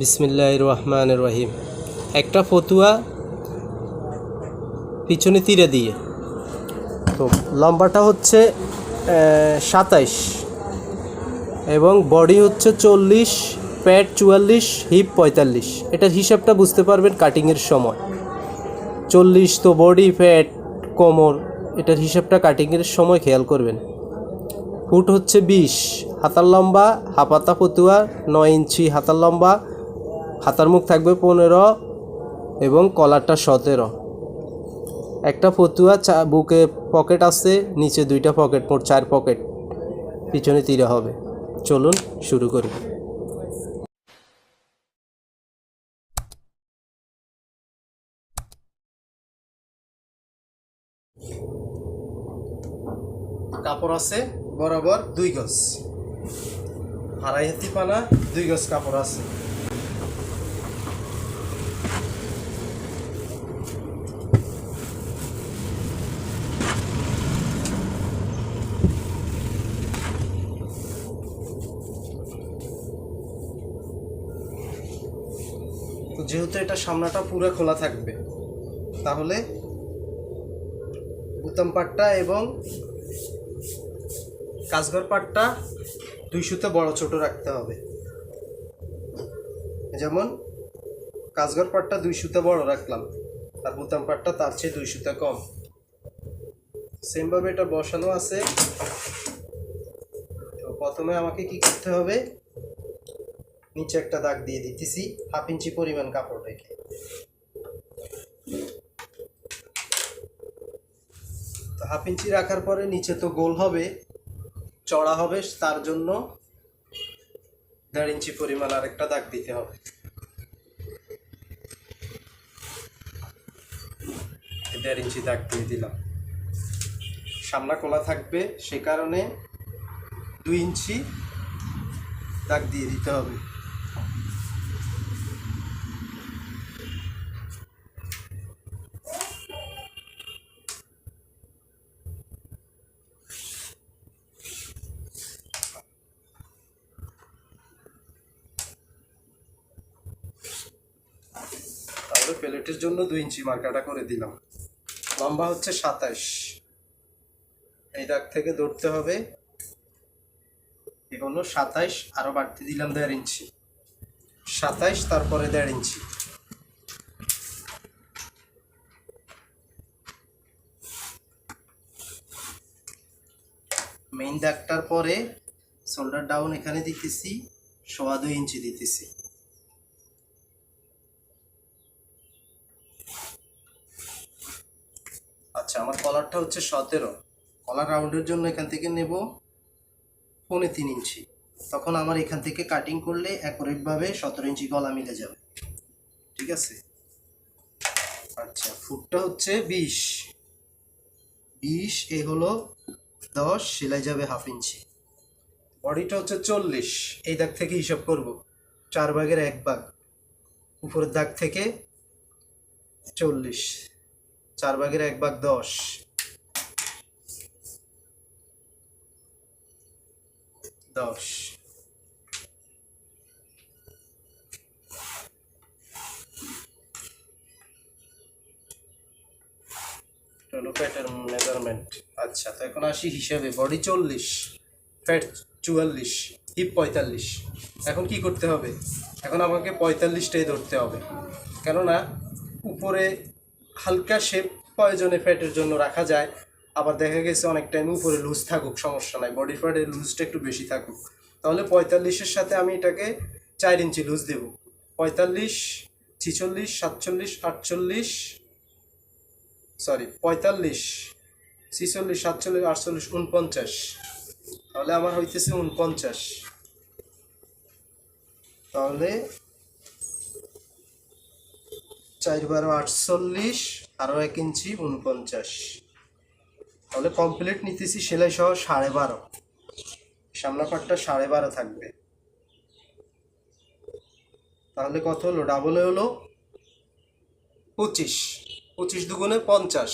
বিসমিল্লাহ রহমান রহিম। একটা ফতুয়া পিছনে তীরে দিয়ে। তো লম্বাটা হচ্ছে সাতাইশ এবং বডি হচ্ছে চল্লিশ প্যাড চুয়াল্লিশ, হিপ পঁয়তাল্লিশ। এটার হিসাবটা বুঝতে পারবেন কাটিংয়ের সময়। চল্লিশ তো বডি প্যাড কোমর, এটার হিসাবটা কাটিংয়ের সময় খেয়াল করবেন। ফুট হচ্ছে বিশ। হাতার লম্বা, হাপাতা ফতুয়া, নয় ইঞ্চি হাতার লম্বা, হাতার মুখ থাকবে পনেরো এবং কলারটা সতেরো। একটা ফতুয়া চা, বুকে পকেট আছে, নিচে দুইটা পকেট, মোট চার পকেট। পিছনে তীরে হবে। চলুন শুরু করি। কাপড় আছে, বরাবর দুই গজ। আড়াই হাতি পানা দুই গজ কাপড় আছে। যেহেতু এটা সামনাটা পুরো খোলা থাকবে, তাহলে বুতাম পাটটা এবং কাজঘর পাটটা দুই সুতে বড় ছোট রাখতে হবে। যেমন কাজগর পাটটা দুই সুতে বড় রাখলাম, আর বুতাম পাটটা তার চেয়ে দুই সুতে কম। সেমভাবে এটা বসানো আছে। তো প্রথমে আমাকে কি করতে হবে? নিচে একটা দাগ দিয়ে দিতেছি, হাফ ইঞ্চি পরিমাণ কাপড় রেখে। হাফ ইঞ্চি রাখার পরে নিচে তো গোল হবে। চড়া হবে, তার জন্য দেড় ইঞ্চি পরিমাণ আরেকটা দাগ দিতে হবে। দেড় ইঞ্চি দাগ দিয়ে দিলাম। সামনা খোলা থাকবে, সে কারণে দুই ইঞ্চি দাগ দিয়ে দিতে হবে। তাহলে প্লেটের জন্য দুই ইঞ্চি মার্কাটা করে দিলাম। লম্বা হচ্ছে সাতাইশ। এই দাগ থেকে ধরতে হবে। এ হলো সাতাইশ আরও বাড়তে দিলাম দেড় ইঞ্চি। সাতাইশ, তারপরে দেড় ইঞ্চি। মেইন দাগটার পরে শোল্ডার ডাউন এখানে দিতেছি, সোয়া দুই ইঞ্চি দিতেছি আচ্ছা আমার কলারটা হচ্ছে সতেরো। কলার রাউন্ডের জন্য এখান থেকে নেব পৌনে তিন ইঞ্চি। তখন আমার এখান থেকে কাটিং করলে অ্যাকুরেটভাবে সতেরো ইঞ্চি গলা মিলে যাবে। ঠিক আছে? আচ্ছা ফুটটা হচ্ছে বিশ। বিশ, এ হলো দশ, সেলাই যাবে হাফ ইঞ্চি। বডিটা হচ্ছে চল্লিশ। এই দাগ থেকে হিসাব করব। চার ভাগের এক ভাগ। উপরের দাগ থেকে চল্লিশ। চার ভাগের এক ভাগ দশ। দশ। মেজারমেন্ট। আচ্ছা তো এখন আসি হিসাবে। বডি চল্লিশ, ফ্যাট চুয়াল্লিশ, হিপ পঁয়তাল্লিশ। এখন কি করতে হবে? এখন আমাকে পঁয়তাল্লিশটাই ধরতে হবে। কেননা উপরে হালকা শেপ প্রয়োজনে ফ্যাটের জন্য রাখা যায়। আবার দেখা গেছে অনেক টাইম উপরে লুজ থাকুক, সমস্যা নাই। বডি ফ্যাটের লুজটা একটু বেশি থাকুক। তাহলে পঁয়তাল্লিশের সাথে আমি এটাকে চার ইঞ্চি লুজ দেব। পঁয়তাল্লিশ, ছিচল্লিশ, সাতচল্লিশ, আটচল্লিশ সরি পঁয়তাল্লিশ, ছিচল্লিশ, সাতচল্লিশ, আটচল্লিশ উনপঞ্চাশ তাহলে আমার হইতেছে উনপঞ্চাশ তাহলে চার বারো আটচল্লিশ আরও এক ইঞ্চি উনপঞ্চাশ। তাহলে কমপ্লিট নিতেছি সেলাই সহ সাড়ে বারো। সামনা পাটটা সাড়ে বারো থাকবে। তাহলে কত হলো? ডাবলে হলো পঁচিশ। পঁচিশ দুগুণে পঞ্চাশ।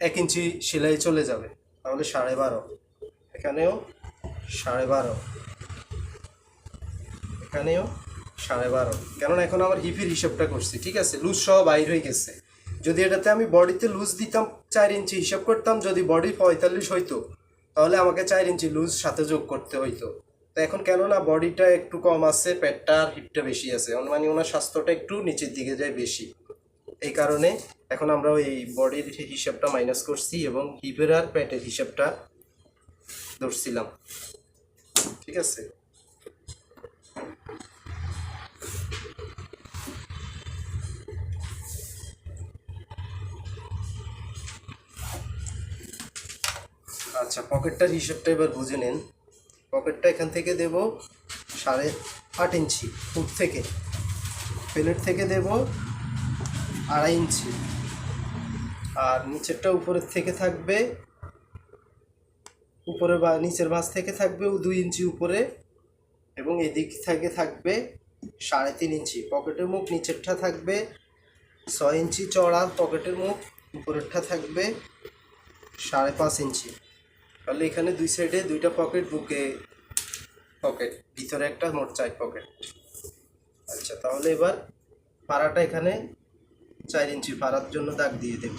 এক ইঞ্চি সেলাই চলে যাবে। তাহলে সাড়ে বারো। এখানেও সাড়ে বারো। এখানেও সাড়ে বারো। কেননা এখন আমার হিপের হিসাবটা করছি, ঠিক আছে? লুজ সহ বাইর হয়ে গেছে। যদি এটাতে আমি বডিতে লুজ দিতাম, চার ইঞ্চি হিসাব করতাম, যদি বডি পঁয়তাল্লিশ হইতো, তাহলে আমাকে চার ইঞ্চি লুজ সাথে যোগ করতে হইতো। তো এখন কেননা বডিটা একটু কম আছে, পেটটা আর হিপটা বেশি আছে মানে ওনার স্বাস্থ্যটা একটু নিচের দিকে যায় বেশি। এই কারণে এখন আমরা ওই বডির হিসাবটা মাইনাস করছি এবং হিপের আর পেটের হিসাবটা ধরছিলাম। ঠিক আছে? আচ্ছা পকেটটার হিসেবটা এবার বুঝে নিন। পকেটটা এখান থেকে দেব সাড়ে আট ইঞ্চি ফুট থেকে। প্লেট থেকে দেব আড়াই ইঞ্চি। আর নিচেরটা উপরের থেকে থাকবে, উপরে বা নিচের ভাঁজ থেকে থাকবে দুই ইঞ্চি উপরে। এবং এদিক থেকে থাকবে সাড়ে তিন ইঞ্চি। পকেটের মুখ নিচেরটা থাকবে ছয় ইঞ্চি চড়া পকেটের মুখ উপরেরটা থাকবে সাড়ে পাঁচ ইঞ্চি। তাহলে এখানে দুই সাইডে দুইটা পকেট বুকে পকেট ভিতরে একটা, মোট চার পকেট আচ্ছা তাহলে এবার পাড়াটা এখানে চার ইঞ্চি পাড়ার জন্য দাগ দিয়ে দেব।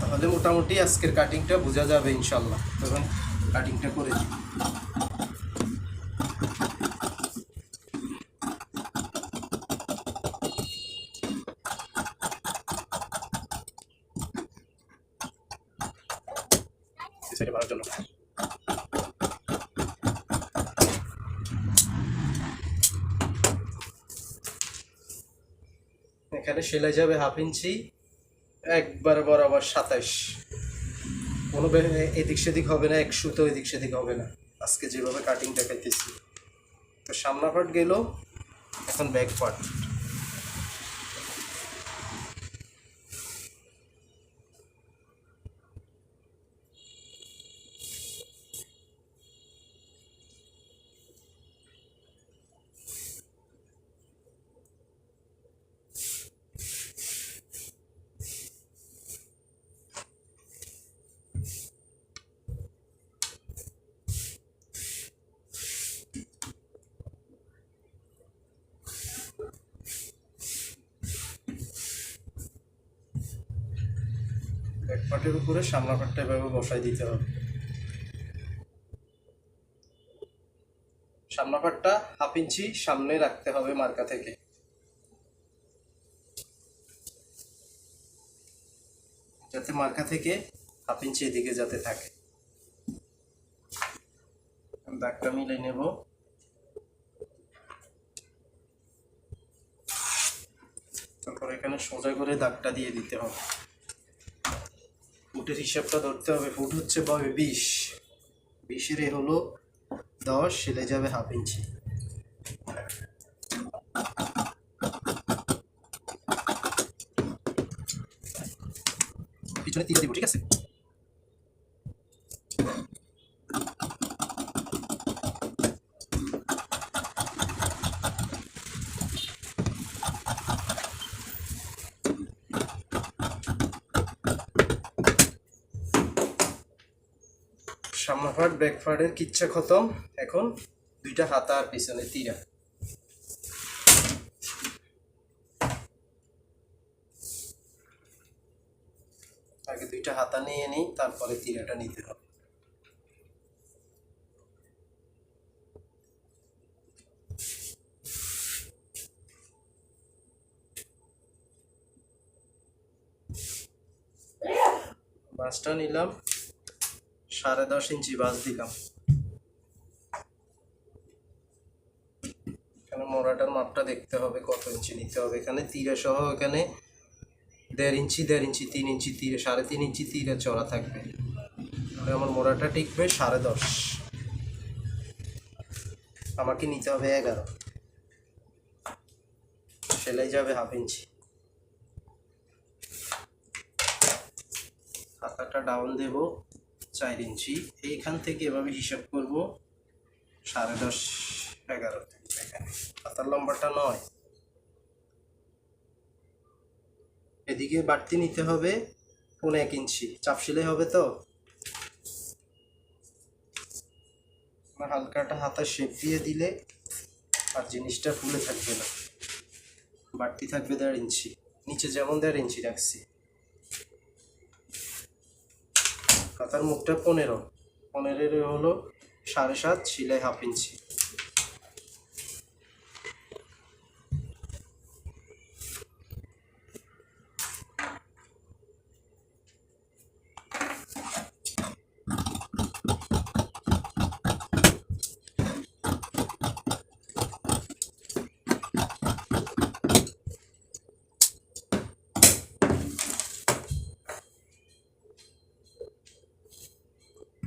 তাহলে মোটামুটি আজকের কাটিংটা বোঝা যাবে ইনশাল্লাহ তখন কাটিংটা করে দিই। সেটা করার জন্য। এখানে সেলাই যাবে হাফ ইঞ্চি, একবার বরাবর সাতাইশ। কোনো এদিক সেদিক হবে না, এক সুতো এদিক সেদিক হবে না। আজকে যেভাবে কাটিং দেখাইতেছি। তো সামনা পার্ট গেল, এখন ব্যাক পার্ট পার্টের উপরে সামনা পার্টটা এভাবে বসাই দিতে হবে। সামনা পার্টটা হাফ ইঞ্চি সামনে রাখতে হবে মার্কা থেকে। যাতে মার্কা থেকে হাফ ইঞ্চি এদিকে যাতে থাকে। দাগটা মিলে নেব। তারপর এখানে সোজা করে দাগটা দিয়ে দিতে হবে। ফুটের হিসাবটা ধরতে হবে। ফুট হচ্ছে পাবে বিশ। বিশের এ হলো দশ, সেলে যাবে হাফ ইঞ্চি। পিছনে তিন দিব ঠিক আছে? সামনে ফাট ব্যাক ফাটের কিচ্ছা খতম। এখন দুইটা হাতা আর পিছনে তীরা। আগে দুইটা হাতা নিয়ে নিই, তারপরে তীরাটা নিতে হবে। বাসটা নিলাম। সাড়ে দশ ইঞ্চি বাস দিলাম। এখানে মোড়াটার মাপটা দেখতে হবে, কত ইঞ্চি নিতে হবে। এখানে তীরে সহ এখানে দেড় ইঞ্চি দেড় ইঞ্চি, তিন ইঞ্চি, তীরে সাড়ে তিন ইঞ্চি, তীরে চড়া থাকবে। আমার মোড়াটা টিকবে সাড়ে দশ। আমাকে নিতে হবে এগারো। সেলাই যাবে হাফ ইঞ্চি। হাতাটা ডাউন দেব। চার ইঞ্চি। এইখান থেকে এভাবে হিসাব করব, সাড়ে দশ, এগারো এখানে। হাতার লম্বাটা নয়। এদিকে বাড়তি নিতে হবে পনেরো এক ইঞ্চি। চাপ সেলাই হবে তো? না হালকাটা হাতা শেপ দিয়ে দিলে আর জিনিসটা ফুলে থাকবে না। বাড়তি থাকবে দেড় ইঞ্চি। নিচে যেমন দেড় ইঞ্চি রাখছি। হাতার মুখটা পনেরো। পনেরোই হলো সাড়ে সাত সিলাই হাফ ইঞ্চি।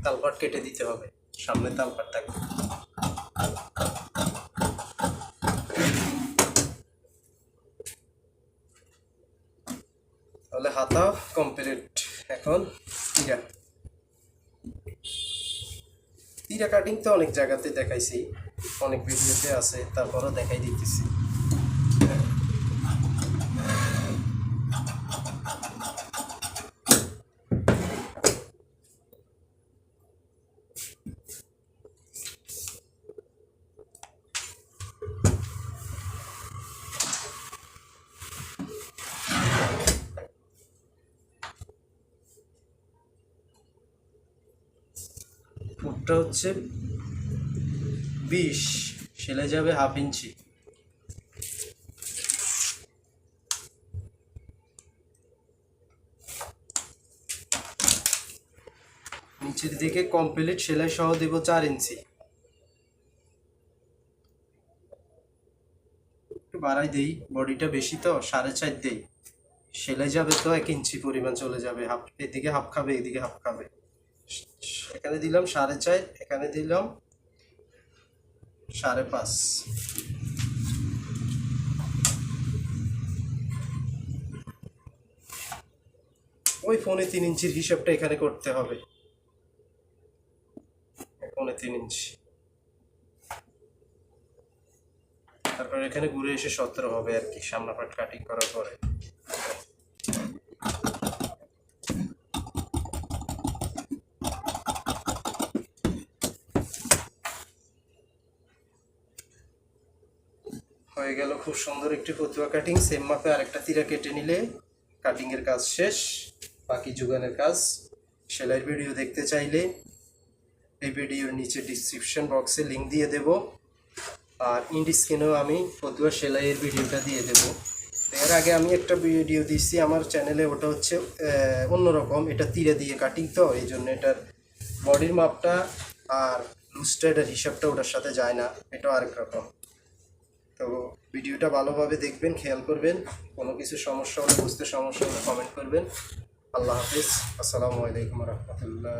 তালপাট কেটে দিতে হবে। সামনে তালপাট থাকবে। তাহলে হাতা কমপ্লিট এখন তীরা। তীরা কাটিং তো অনেক জায়গাতে দেখাইছি, অনেক ভিডিওতে আছে, তারপরও দেখাই দিতেছি। ফুটটা হচ্ছে বিশ, সেলাই যাবে হাফ ইঞ্চি। নিচের দিকে কমপ্লিট সেলাই সহ দেব চার ইঞ্চি। বাড়াই দেই, বডিটা বেশি তো, সাড়ে চার দেই। সেলাই যাবে তো এক ইঞ্চি পরিমাণ চলে যাবে, হাফ, এদিকে হাফ খাবে, এদিকে হাফ খাবে। এখানে দিলাম সাড়ে চার, এখানে দিলাম সাড়ে পাঁচ। ওই ফোনে তিন ইঞ্চির হিসাবটা এখানে করতে হবে। ফোনে তিন ইঞ্চি। তারপর এখানে ঘুরে এসে সতেরো হবে আর কি সামনা পাট কাটিং করার পরে। হয়ে গেল খুব সুন্দর একটি ফতুয়া কাটিং সেম মাপে আরেকটা তীরা কেটে নিলে কাটিং এর কাজ শেষ, বাকি যোগানের কাজ সেলাইয়ের ভিডিও দেখতে চাইলে এই ভিডিওর নিচে ডিসক্রিপশন বক্সে লিংক দিয়ে দেব। আর ইন্ডি স্ক্রিনেও আমি ফতুয়া সেলাইয়ের ভিডিওটা দিয়ে দেব। এর আগে আমি একটা ভিডিও দিচ্ছি আমার চ্যানেলে ওটা হচ্ছে অন্যরকম। এটা তীরে দিয়ে কাটিং তো, এই জন্য এটার বডির মাপটা আর লুজটা হিসাবটা ওটার সাথে যায় না। এটা আরেক রকম। তো ভিডিওটা ভালোভাবে দেখবেন, খেয়াল করবেন। কোনো কিছু সমস্যা হলে বুঝতে সমস্যা হলে কমেন্ট করবেন। আল্লাহ হাফিজ। আসসালামু আলাইকুম রহমতুল্লাহ